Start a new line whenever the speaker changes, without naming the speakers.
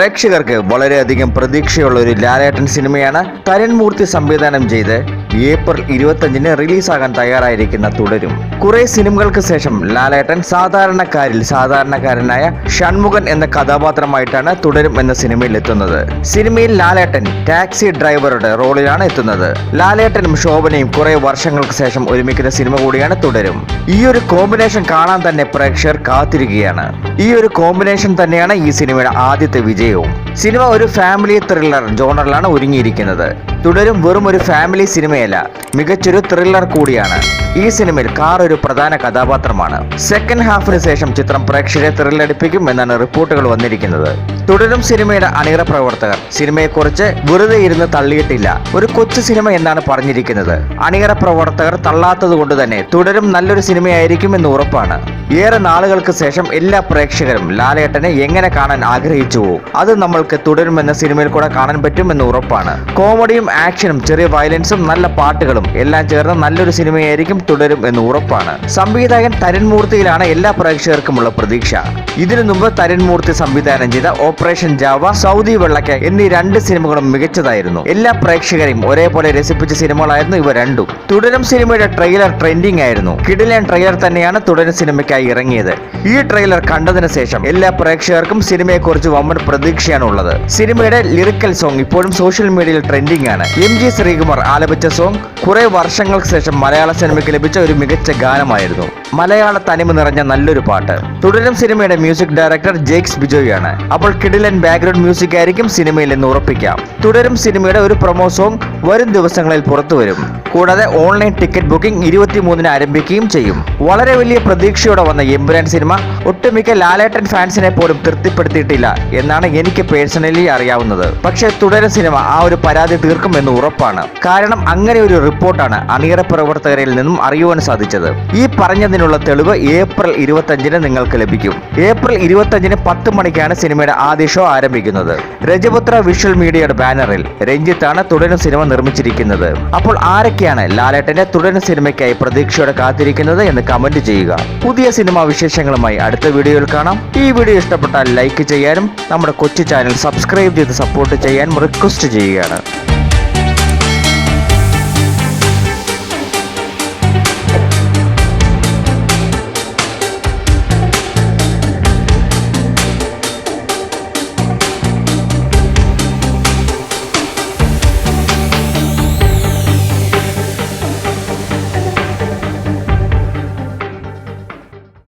പ്രേക്ഷകർക്ക് വളരെയധികം പ്രതീക്ഷയുള്ള ഒരു ലാലേട്ടൻ സിനിമയാണ് തരൺമൂർത്തി സംവിധാനം ചെയ്ത് ഏപ്രിൽ ഇരുപത്തഞ്ചിന് റിലീസാകാൻ തയ്യാറായിരിക്കുന്ന തുടരും. കുറെ സിനിമകൾക്ക് ശേഷം ലാലേട്ടൻ സാധാരണക്കാരിൽ സാധാരണക്കാരനായ ഷൺമുഖൻ എന്ന കഥാപാത്രമായിട്ടാണ് തുടരും എന്ന സിനിമയിൽ എത്തുന്നത്. സിനിമയിൽ ലാലേട്ടൻ ടാക്സി ഡ്രൈവറുടെ റോളിലാണ് എത്തുന്നത്. ലാലേട്ടനും ശോഭനയും കുറെ വർഷങ്ങൾക്ക് ശേഷം ഒരുമിക്കുന്ന സിനിമ കൂടിയാണ് തുടരും. ഈ ഒരു കോമ്പിനേഷൻ കാണാൻ തന്നെ പ്രേക്ഷകർ കാത്തിരിക്കുകയാണ്. ഈ ഒരു കോമ്പിനേഷൻ തന്നെയാണ് ഈ സിനിമയുടെ ആദ്യത്തെ വിജയവും. സിനിമ ഒരു ഫാമിലി ത്രില്ലർ ജോണറിലാണ് ഒരുങ്ങിയിരിക്കുന്നത്. തുടരും വെറും ഒരു ഫാമിലി സിനിമയല്ല മികച്ചൊരു ത്രില്ലർ കൂടിയാണ്. ഈ സിനിമയിൽ കാർ ഒരു പ്രധാന കഥാപാത്രമാണ്. സെക്കൻഡ് ഹാഫിന് ശേഷം ചിത്രം പ്രേക്ഷകരെ ത്രില്ലടിപ്പിക്കും എന്നാണ് റിപ്പോർട്ടുകൾ വന്നിരിക്കുന്നത്. തുടരും സിനിമയുടെ അണിയറ പ്രവർത്തകർ. സിനിമയെക്കുറിച്ച് വെറുതെ ഇരുന്ന് തള്ളിയിട്ടില്ല. ഒരു കൊച്ചു സിനിമ എന്നാണ് പറഞ്ഞിരിക്കുന്നത്. അണിയറ പ്രവർത്തകർ തള്ളാത്തത് കൊണ്ട് തന്നെ തുടരും നല്ലൊരു സിനിമയായിരിക്കും എന്ന് ഉറപ്പാണ്. ഏറെ നാളുകൾക്ക് ശേഷം എല്ലാ പ്രേക്ഷകരും ലാലേട്ടനെ എങ്ങനെ കാണാൻ ആഗ്രഹിച്ചുവോ അത് നമ്മൾക്ക് തുടരുമെന്ന സിനിമയിൽ കൂടെ കാണാൻ പറ്റുമെന്ന് ഉറപ്പാണ്. കോമഡിയും ആക്ഷനും ചെറിയ വയലൻസും നല്ല പാട്ടുകളും എല്ലാം ചേർന്ന് നല്ലൊരു സിനിമയായിരിക്കും തുടരും എന്ന് ഉറപ്പാണ്. സംവിധായകൻ തരൺമൂർത്തിയിലാണ് എല്ലാ പ്രേക്ഷകർക്കുമുള്ള പ്രതീക്ഷ. ഇതിനു മുമ്പ് തരൺമൂർത്തി സംവിധാനം ചെയ്ത ഓപ്പറേഷൻ ജാവ സൗദി വെള്ളക്ക എന്നീ രണ്ട് സിനിമകളും മികച്ചതായിരുന്നു. എല്ലാ പ്രേക്ഷകരെയും ഒരേപോലെ രസിപ്പിച്ച സിനിമകളായിരുന്നു ഇവ രണ്ടും. തുടരും സിനിമയുടെ ട്രെയിലർ ട്രെൻഡിംഗ് ആയിരുന്നു. കിടിലൻ ട്രെയിലർ തന്നെയാണ് തുടരും സിനിമയ്ക്കായി ഇറങ്ങിയത്. ഈ ട്രെയിലർ കണ്ടതിന് ശേഷം എല്ലാ പ്രേക്ഷകർക്കും സിനിമയെക്കുറിച്ച് വമ്പൻ പ്രതീക്ഷയാണ് ഉള്ളത്. സിനിമയുടെ ലിറിക്കൽ സോങ് ഇപ്പോഴും സോഷ്യൽ മീഡിയയിൽ ട്രെൻഡിംഗ് ആണ്. എം ജി ശ്രീകുമാർ ആലപിച്ച സോങ് കുറെ വർഷങ്ങൾക്ക് ശേഷം മലയാള സിനിമയ്ക്ക് ലഭിച്ച ഒരു മികച്ച ഗാനമായിരുന്നു. മലയാള തനിമ നിറഞ്ഞ നല്ലൊരു പാട്ട്. തുടരും സിനിമയുടെ മ്യൂസിക് ഡയറക്ടർ ജേക്സ് ബിജോയാണ് അപ്പോൾ കിടിലൻ ബാക്ക്ഗ്രൗണ്ട് മ്യൂസിക് ആയിരിക്കും സിനിമയിൽ എന്ന് ഉറപ്പിക്കാം. തുടരും സിനിമയുടെ ഒരു പ്രൊമോ സോങ് വരും ദിവസങ്ങളിൽ പുറത്തുവരും കൂടാതെ ഓൺലൈൻ ടിക്കറ്റ് ബുക്കിംഗ് ഇരുപത്തിമൂന്നിന് ആരംഭിക്കുകയും ചെയ്യും. വളരെ വലിയ പ്രതീക്ഷയോടെ വന്ന എമ്പുരാൻ സിനിമ ഒട്ടുമിക്ക ലാലേട്ടൻ ഫാൻസിനെ പോലും തൃപ്തിപ്പെടുത്തിയിട്ടില്ല എന്നാണ് എനിക്ക് പേഴ്സണലി അറിയാവുന്നത്. പക്ഷേ തുടരെ സിനിമ ആ ഒരു പരാതി തീർക്കുമെന്ന് ഉറപ്പാണ്. കാരണം അങ്ങനെ ഒരു റിപ്പോർട്ടാണ് അണിയറ പ്രവർത്തകരിൽ നിന്നും അറിയുവാൻ സാധിച്ചത്. ഈ പറഞ്ഞതിനുള്ള തെളിവ് ഏപ്രിൽ ഇരുപത്തഞ്ചിന് നിങ്ങൾക്ക് ലഭിക്കും. ഏപ്രിൽ ഇരുപത്തഞ്ചിന് പത്ത് മണിക്കാണ് സിനിമയുടെ ആദ്യ ഷോ ആരംഭിക്കുന്നത്. രജപുത്ര വിഷ്വൽ മീഡിയയുടെ ബാനറിൽ രഞ്ജിത്താണ് തുടരും സിനിമ നിർമ്മിച്ചിരിക്കുന്നത്. അപ്പോൾ ആരൊക്കെയാണ് ലാലേട്ടന്റെ തുടർ സിനിമയ്ക്കായി പ്രതീക്ഷയോടെ കാത്തിരിക്കുന്നത് എന്ന് കമന്റ് ചെയ്യുക. പുതിയ സിനിമാ വിശേഷങ്ങളുമായി അടുത്ത വീഡിയോയിൽ കാണാം. ഈ വീഡിയോ ഇഷ്ടപ്പെട്ടാൽ ലൈക്ക് ചെയ്യാനും നമ്മുടെ കൊച്ചു ചാനൽ സബ്സ്ക്രൈബ് ചെയ്ത് സപ്പോർട്ട് ചെയ്യാനും റിക്വസ്റ്റ് ചെയ്യുകയാണ്.